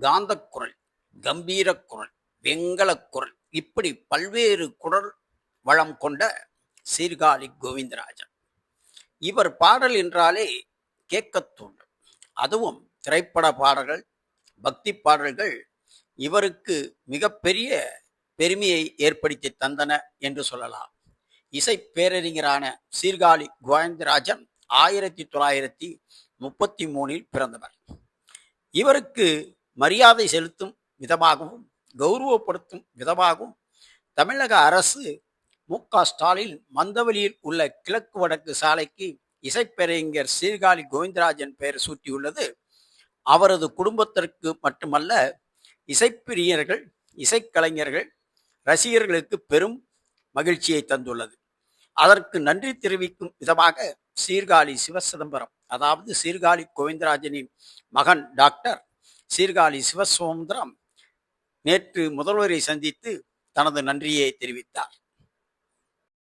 காந்தக்குரல் குரல் வெங்கலக்குரல் குரல் இப்படி பல்வேறு குரல் வளம் கொண்ட சீர்காழி கோவிந்தராஜன். இவர் பாடல் என்றாலே கேட்கத் தூண்டும் அதுவும் திரைப்பட பாடல்கள் பக்தி பாடல்கள் இவருக்கு மிகப்பெரிய பெருமையை ஏற்படுத்தி தந்தன என்று சொல்லலாம். இசை பேரறிஞரான சீர்காழி கோவிந்தராஜன் ஆயிரத்தி தொள்ளாயிரத்தி முப்பத்தி மூணில் பிறந்தவர். இவருக்கு மரியாதை செலுத்தும் விதமாகவும் கௌரவப்படுத்தும் விதமாகவும் தமிழக அரசு மு க ஸ்டாலின் மந்தவெளியில் உள்ள கிழக்கு வடக்கு சாலைக்கு இசைப்பேரறிஞர் சீர்காழி கோவிந்தராஜன் பெயர் சூட்டியுள்ளது. அவரது குடும்பத்திற்கு மட்டுமல்ல இசைப்பிரியர்கள் இசைக்கலைஞர்கள் ரசிகர்களுக்கு பெரும் மகிழ்ச்சியை தந்துள்ளது. அதற்கு நன்றி தெரிவிக்கும் விதமாக சீர்காழி சிவசிதம்பரம் அதாவது சீர்காழி கோவிந்தராஜனின் மகன் டாக்டர் சீர்காழி சிவசுதந்திரம் நேற்று முதல்வரை சந்தித்து தனது நன்றியை தெரிவித்தார்.